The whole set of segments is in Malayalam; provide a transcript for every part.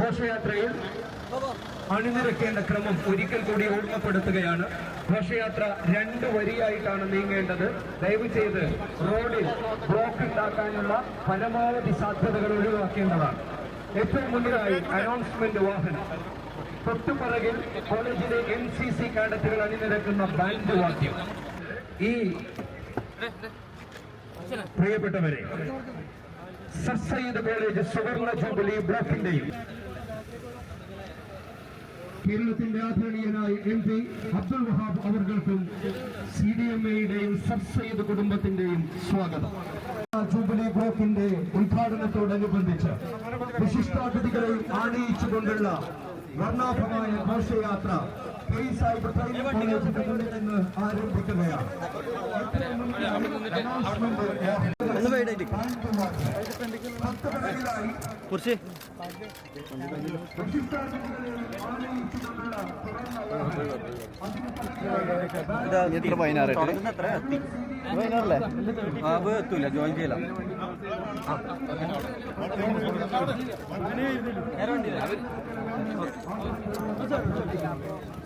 ഘോഷയാത്രയിൽ അണിനിരക്കേണ്ട ക്രമം ഒരിക്കൽ കൂടി ഓർമ്മപ്പെടുത്തുകയാണ്. ഘോഷയാത്ര രണ്ട് വരിയായിട്ടാണ് നീങ്ങേണ്ടത്. ദയവ് ചെയ്ത് റോഡിൽ ബ്ലോക്ക് ഉണ്ടാക്കാനുള്ള പരമാവധി സാധ്യതകൾ ഒഴിവാക്കേണ്ടതാണ്. ഏറ്റവും മുന്നിലായി അനൗൺസ്മെന്റ് വാഹനം. തൊട്ടുപിറകിൽ കോളേജിലെ എൻ സി സി കാഡറ്റുകൾ അണിനിരക്കുന്ന ബാൻഡ് വാദ്യം. ഈ പ്രിയപ്പെട്ടവരെ സർ സയ്യിദ് കോളേജ് സുവർണ ജൂബിലി ബ്ലോക്കിന്റെയും. കേരളത്തിന്റെ ആദരണീയനായ എം പി അബ്ദുൽ വഹാബ് അവർക്കും സി ഡി എം എയുടെയും സർ സയ്യിദ് കുടുംബത്തിന്റെയും സ്വാഗതം. ജൂബിലി ബ്ലോക്കിന്റെ ഉദ്ഘാടനത്തോടനുബന്ധിച്ച് വിശിഷ്ടാതിഥികളെ ആനയിച്ചുകൊണ്ടുള്ള വർണാഭമായ ഘോഷയാത്ര മുന്നിൽ നിന്ന് ആരംഭിക്കുകയാണ്. കുറച്ച്. എത്ര പതിനാറ് പതിനാറല്ലേ? ആ എത്തൂല ജോയിൻ ചെയ്യല. സാമ്പത്തികവും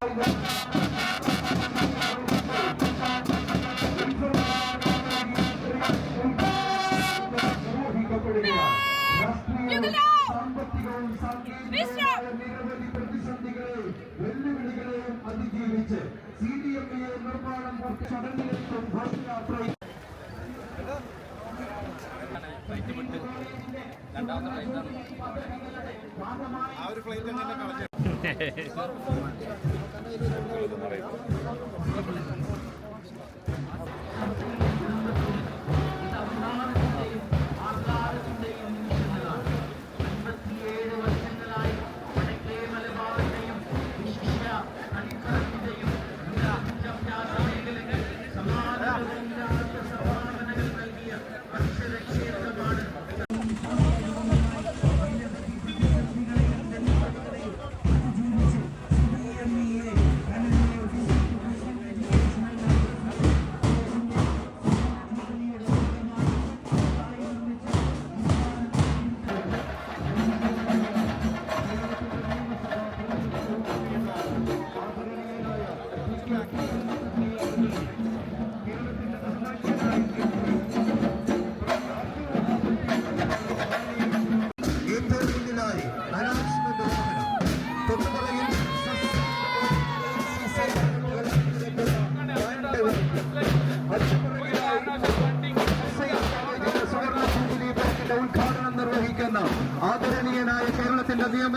ഏറ്റവും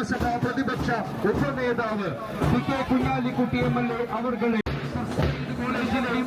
നിയമസഭാ പ്രതിപക്ഷ ഉപനേതാവ് P K Kunhalikutty M L A അവർകളെ കോളേജിലെയും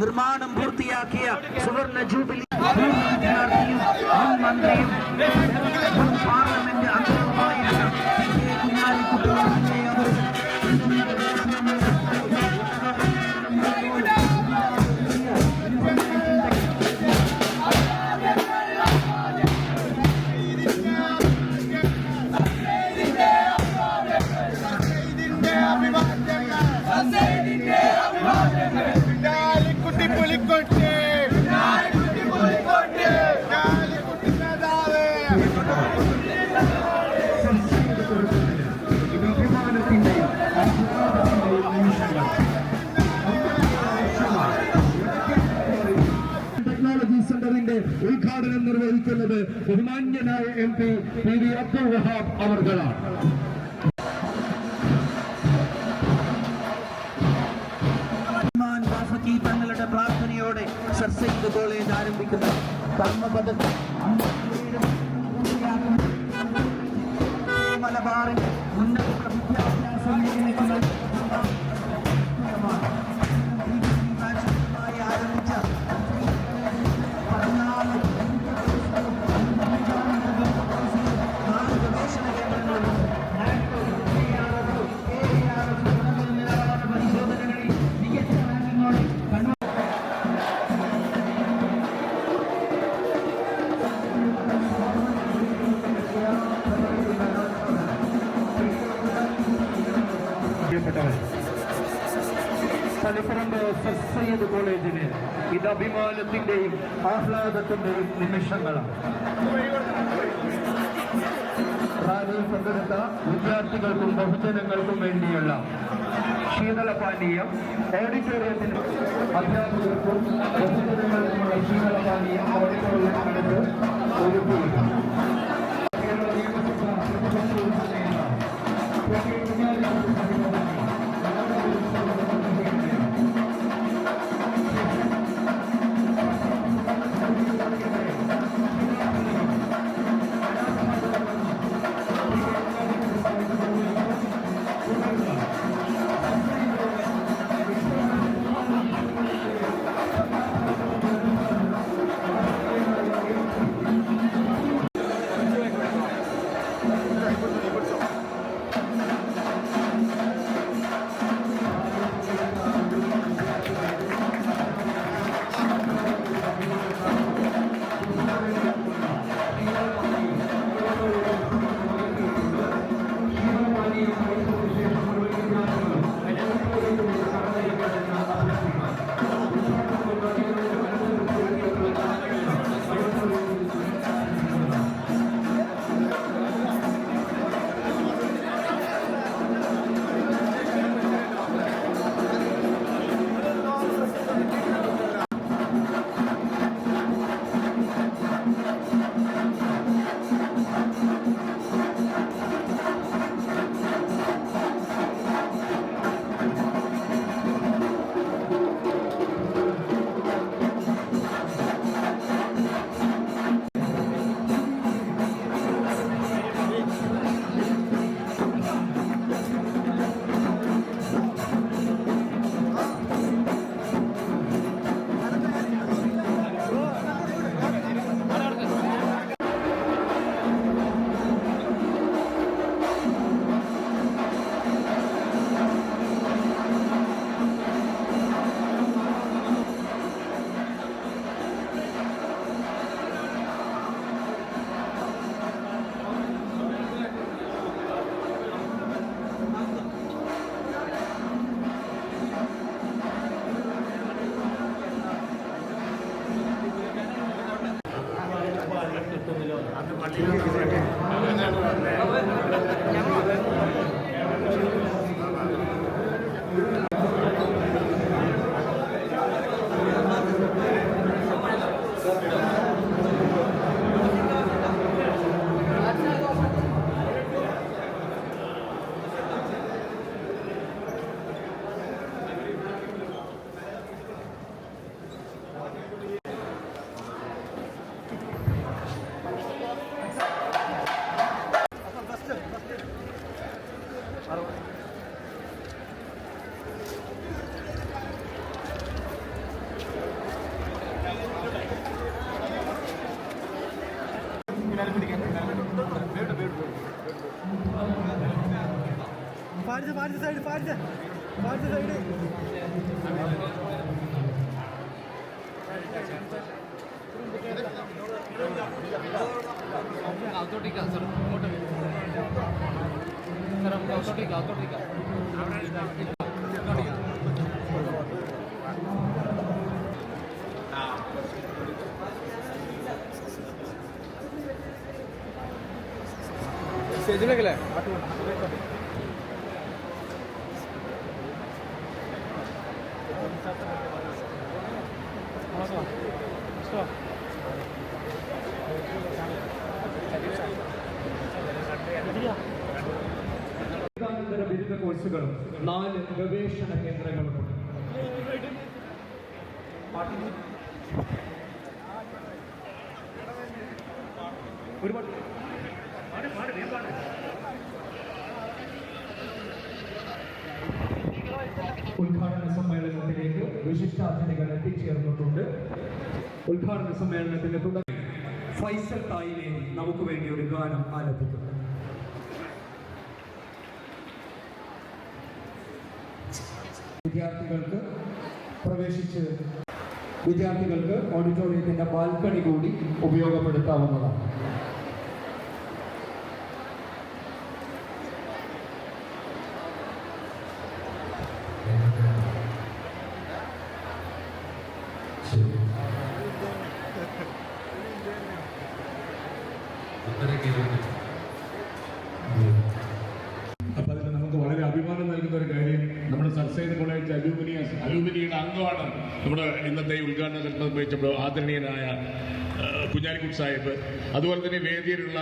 നിർമ്മാണം പൂർത്തിയാക്കിയ സുവർണ ജൂബിലി റഹ്മാൻ തങ്ങളുടെ പ്രാർത്ഥനയോടെ സർ സെയ്ദ് കോളേജ് ആരംഭിക്കുന്ന കർമ്മപദ്ധതി ഇത് അഭിമാനത്തിന്റെയും ആഹ്ലാദത്തിന്റെയും നിമിഷങ്ങളാണ്. പങ്കെടുത്ത വിദ്യാർത്ഥികൾക്കും ബഹുജനങ്ങൾക്കും വേണ്ടിയുള്ള ശീതളപാനീയം ഓഡിറ്റോറിയത്തിൽ അധ്യാപകർക്കും ബഹുജനങ്ങൾക്കുമുള്ള que se പാടിച്ച സൈഡ് പാടിച്ച പാടിച്ച സൈഡ് അകത്തോട്ടേക്കാ സർ അങ്ങോട്ട് സർ നമുക്ക് അകത്തോട്ടേക്ക് അകത്തോട്ടേക്ക് സ്റ്റേജിലേക്കല്ലേ ബിരുദാനന്തര കോഴ്സുകളും നാല് ഗവേഷണ കേന്ദ്രങ്ങളുമുണ്ട് ഒരുപാട്. ഉദ്ഘാടന സമ്മേളനത്തിലേക്ക് വിശിഷ്ടാതിഥികൾ എത്തിച്ചേർന്നിട്ടുണ്ട്. ഉദ്ഘാടന സമ്മേളനത്തിന്റെ തുടക്കം ഫൈസൽ തായിനെ നമുക്ക് വേണ്ടി ഒരു ഗാനം ആലപിക്കുന്നു. വിദ്യാർത്ഥികൾക്ക് പ്രവേശിച്ച് വിദ്യാർത്ഥികൾക്ക് ഓഡിറ്റോറിയത്തിന്റെ ബാൽക്കണി കൂടി ഉപയോഗപ്പെടുത്താവുന്നതാണ് അപ്പൊ അതിന് നമുക്ക് വളരെ അഭിമാനം നൽകുന്ന ഒരു കാര്യം നമ്മുടെ സൽസൈഡ് കോളേജ് അലൂമിനി അലൂമിനിയുടെ അംഗമാണ് നമ്മുടെ ഇന്നത്തെ ഉദ്ഘാടന കർമ്മം നിർവഹിച്ചപ്പോൾ ആദരണീയനായ കുഞ്ഞാലിക്കുട്ടി സാഹിബ് അതുപോലെ തന്നെ വേദിയിലുള്ള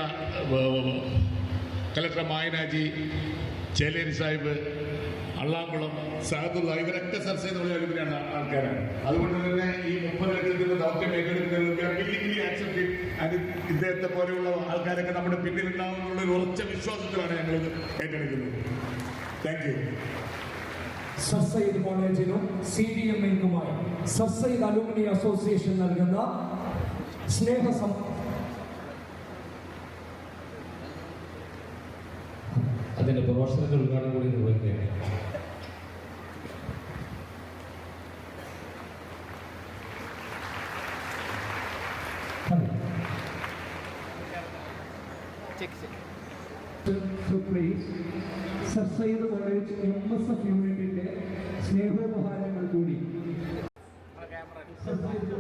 കലക്ടർ മായനാജി ചേലേരി സാഹിബ് അള്ളാംകുളം സഹദുള്ള ഇവരൊക്കെ സൽസൈഡ് ചെയ്ത് അലൂമിനിയാണ് ആൾക്കാരാണ്. അതുകൊണ്ട് തന്നെ ഈ മുപ്പത് ലക്ഷത്തിന്റെ ദൗത്യം ഏറ്റെടുക്കുന്നതിൽ ഇദ്ദേഹത്തെ പോലെയുള്ള ആൾക്കാരൊക്കെ നമ്മുടെ പിന്നിലുണ്ടാവും എന്നുള്ള ഒരു ഉറച്ച വിശ്വാസത്തിലാണ് ഞങ്ങൾ ഏറ്റെടുക്കുന്നത്. താങ്ക് യു സർ സയ്യിദ് കോളേജിനും സി ഡി എം എക്കുമായി സർ സയ്യിദ് അലുമിനി അസോസിയേഷൻ നൽകുന്ന സ്നേഹ അതിന്റെ പ്രഭാഷണത്തിൽ ഉദ്ഘാടനം കൂടി നിർവഹിക്കുകയാണ് please sir Syed college M S F യൂണിറ്റിന്റെ സ്നേഹോപഹാരങ്ങൾ കൂടി. സർ സയ്യിദ്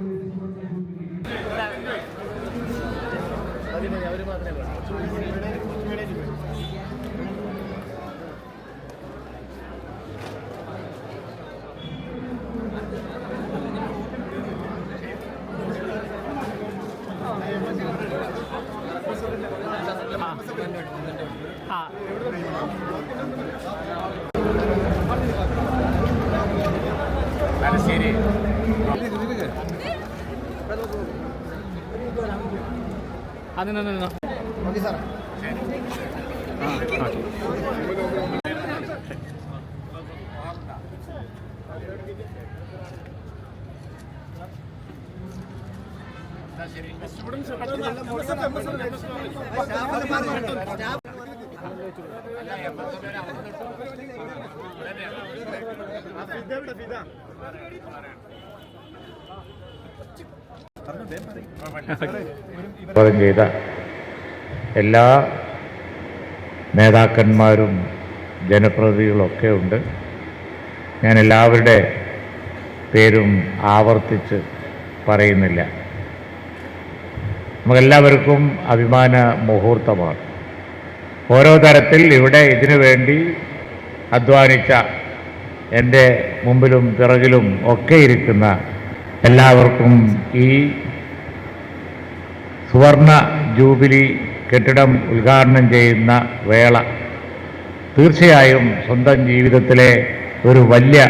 കോളേജ് സമർപ്പിക്കുന്നു. ഓക്കെ സാറേ. സ്വാഗതം ചെയ്ത എല്ലാ നേതാക്കന്മാരും ജനപ്രതിനിധികളൊക്കെ ഉണ്ട്. ഞാൻ എല്ലാവരുടെ പേരും ആവർത്തിച്ച് പറയുന്നില്ല. നമുക്കെല്ലാവർക്കും അഭിമാന മുഹൂർത്തമാണ്. ഓരോ തരത്തിൽ ഇവിടെ ഇതിനു വേണ്ടി അധ്വാനിച്ച എന്റെ മുമ്പിലും പിറകിലും ഒക്കെ ഇരിക്കുന്ന എല്ലാവർക്കും ഈ സുവർണ ജൂബിലി കെട്ടിടം ഉദ്ഘാടനം ചെയ്യുന്ന വേള തീർച്ചയായും സ്വന്തം ജീവിതത്തിലെ ഒരു വലിയ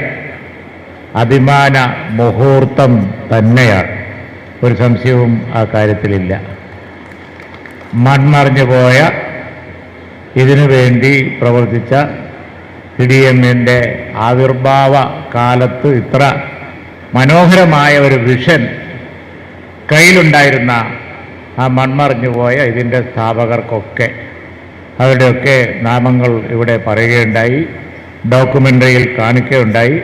അഭിമാന മുഹൂർത്തം തന്നെയാണ്. ഒരു സംശയവും ആ കാര്യത്തിലില്ല. മൺമറിഞ്ഞു പോയ ഇതിനു വേണ്ടി പ്രവർത്തിച്ച സി ഡി എമ്മിന്റെ ആവിർഭാവ കാലത്ത് ഇത്ര മനോഹരമായ ഒരു വിഷൻ കയ്യിലുണ്ടായിരുന്ന ആ മൺമറിഞ്ഞു പോയ ഇതിന്റെ സ്ഥാപകർക്കൊക്കെ. അവരുടെയൊക്കെ നാമങ്ങൾ ഇവിടെ പറയുകയുണ്ടായി ഡോക്യുമെന്ററിയിൽ കാണിക്കുകയുണ്ടായി.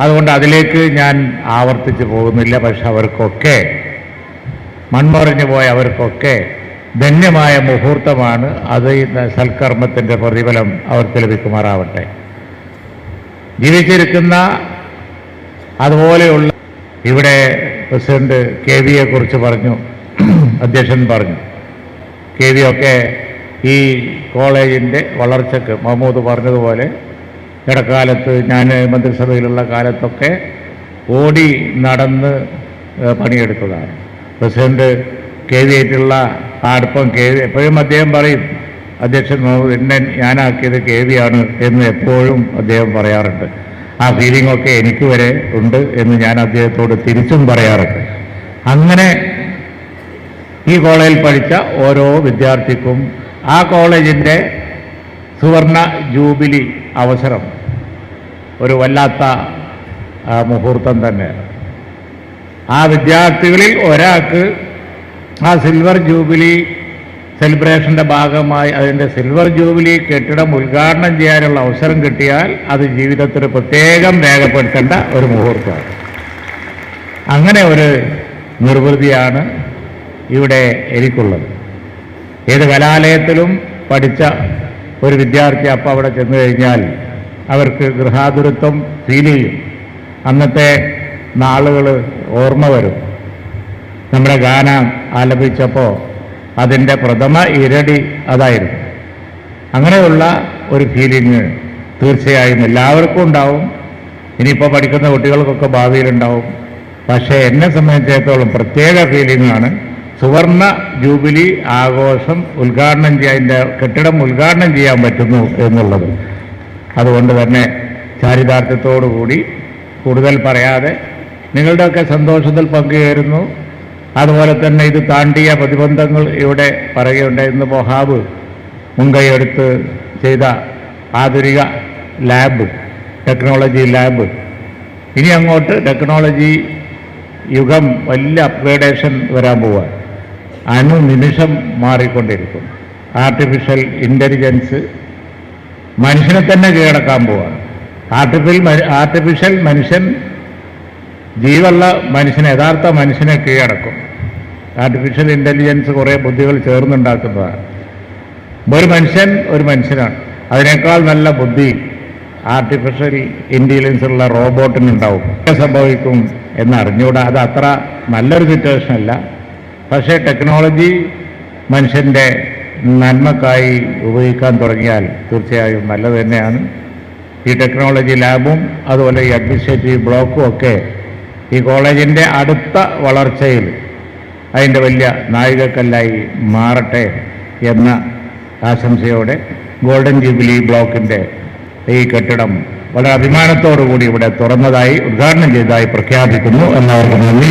അതുകൊണ്ട് അതിലേക്ക് ഞാൻ ആവർത്തിച്ച് പോകുന്നില്ല പക്ഷെ അവർക്കൊക്കെ മൺമറിഞ്ഞു പോയ അവർക്കൊക്കെ ധന്യമായ മുഹൂർത്തമാണ് അത് സൽക്കർമ്മത്തിന്റെ പ്രതിഫലം അവർക്ക് ലഭിക്കുമാറാവട്ടെ ജീവിച്ചിരിക്കുന്ന അതുപോലെയുള്ള ഇവിടെ പ്രസിഡന്റ് കെ വിയെ കുറിച്ച് പറഞ്ഞു അധ്യക്ഷൻ പറഞ്ഞു. കെ വി ഒക്കെ ഈ കോളേജിന്റെ വളർച്ചക്ക് മഹമ്മൂദ് പറഞ്ഞതുപോലെ ഇടക്കാലത്ത് ഞാൻ മന്ത്രിസഭയിലുള്ള കാലത്തൊക്കെ ഓടി നടന്ന് പണിയെടുത്തതാണ്. പ്രസിഡന്റ് കെ വി ആയിട്ടുള്ള അടുപ്പം കെ വി എപ്പോഴും അദ്ദേഹം പറയും അധ്യക്ഷൻ എന്നെ ഞാനാക്കിയത് കെ വി എന്ന് എപ്പോഴും അദ്ദേഹം പറയാറുണ്ട്. ആ ഫീലിംഗ് ഒക്കെ എനിക്ക് വരെ ഉണ്ട് എന്ന് ഞാൻ അദ്ദേഹത്തോട് തിരിച്ചും പറയാറുണ്ട്. അങ്ങനെ ഈ കോളേജിൽ പഠിച്ച ഓരോ വിദ്യാർത്ഥിക്കും ആ കോളേജിന്റെ സുവർണ ജൂബിലി അവസരം ഒരു വല്ലാത്ത മുഹൂർത്തം തന്നെയാണ്. ആ വിദ്യാർത്ഥികളിൽ ഒരാൾക്ക് ആ സിൽവർ ജൂബിലി സെലിബ്രേഷന്റെ ഭാഗമായി അതിന്റെ സിൽവർ ജൂബിലി കെട്ടിടം ഉദ്ഘാടനം ചെയ്യാനുള്ള അവസരം കിട്ടിയാൽ അത് ജീവിതത്തിൽ പ്രത്യേകം രേഖപ്പെടുത്തേണ്ട ഒരു മുഹൂർത്തമാണ്. അങ്ങനെ ഒരു നിർവൃതിയാണ് ഇവിടെ എനിക്കുള്ളത്. ഏത് കലാലയത്തിലും പഠിച്ച ഒരു വിദ്യാർത്ഥി അപ്പം അവിടെ ചെന്നു കഴിഞ്ഞാൽ അവർക്ക് ഗൃഹാതുരത്വം ഫീൽ ചെയ്യും. അന്നത്തെ നാളുകൾ ഓർമ്മ വരും. നമ്മുടെ ഗാനം ആലപിച്ചപ്പോൾ അതിന്റെ പ്രഥമ ഇരടി അതായിരുന്നു. അങ്ങനെയുള്ള ഒരു ഫീലിംഗ് തീർച്ചയായും എല്ലാവർക്കും ഉണ്ടാവും. ഇനിയിപ്പോൾ പഠിക്കുന്ന കുട്ടികൾക്കൊക്കെ ഭാവിയിലുണ്ടാവും. പക്ഷേ എന്നെ സംബന്ധിച്ചിടത്തോളം പ്രത്യേക ഫീലിംഗാണ് സുവർണ ജൂബിലി ആഘോഷം ഉദ്ഘാടനം ചെയ്യാൻ അതിന്റെ കെട്ടിടം ഉദ്ഘാടനം ചെയ്യാൻ പറ്റുന്നു എന്നുള്ളത്. അതുകൊണ്ട് തന്നെ ചാരിതാർത്ഥ്യത്തോടുകൂടി കൂടുതൽ പറയാതെ നിങ്ങളുടെയൊക്കെ സന്തോഷത്തിൽ പങ്കുചേരുന്നു. അതുപോലെ തന്നെ ഇത് താണ്ടിയ പ്രതിബന്ധങ്ങൾ ഇവിടെ പറയുകയുണ്ടായി ഇന്ന് മൊഹാബ് മുൻകൈയെടുത്ത് ചെയ്ത ആധുനിക ലാബ് ടെക്നോളജി ലാബ്. ഇനി അങ്ങോട്ട് ടെക്നോളജി യുഗം വലിയ അപ്ഗ്രേഡേഷൻ വരാൻ പോവുക. അനുനിമിഷം മാറിക്കൊണ്ടിരിക്കും. ആർട്ടിഫിഷ്യൽ ഇന്റലിജൻസ് മനുഷ്യനെ തന്നെ കീഴടക്കാൻ പോവുക. ആർട്ടിഫിഷ്യൽ ആർട്ടിഫിഷ്യൽ മനുഷ്യൻ ജീവുള്ള മനുഷ്യനെ യഥാർത്ഥ മനുഷ്യനെ കീഴടക്കും. ആർട്ടിഫിഷ്യൽ ഇന്റലിജൻസ് കുറേ ബുദ്ധികൾ ചേർന്നുണ്ടാക്കുന്നതാണ്. ഒരു മനുഷ്യൻ ഒരു മനുഷ്യനാണ്. അതിനേക്കാൾ നല്ല ബുദ്ധി ആർട്ടിഫിഷ്യൽ ഇന്റലിജൻസ് ഉള്ള റോബോട്ടിനുണ്ടാവും. സംഭവിക്കും എന്ന് അറിഞ്ഞുകൂടാ അത് അത്ര നല്ലൊരു സിറ്റുവേഷൻ അല്ല. പക്ഷേ ടെക്നോളജി മനുഷ്യന്റെ നന്മക്കായി ഉപയോഗിക്കാൻ തുടങ്ങിയാൽ തീർച്ചയായും നല്ലത് തന്നെയാണ്. ഈ ടെക്നോളജി ലാബും അതുപോലെ ഈ അഡ്മിനിസ്ട്രേറ്റീവ് ബ്ലോക്കും ഒക്കെ ഈ കോളേജിന്റെ അടുത്ത വളർച്ചയിൽ അതിന്റെ വലിയ നാഴികക്കല്ലായി മാറട്ടെ എന്ന ആശംസയോടെ ഗോൾഡൻ ജൂബിലി ബ്ലോക്കിന്റെ ഈ കെട്ടിടം വളരെ അഭിമാനത്തോടു കൂടി ഇവിടെ തുറന്നതായി ഉദ്ഘാടനം ചെയ്തതായി പ്രഖ്യാപിക്കുന്നു എല്ലാവർക്കും നന്ദി.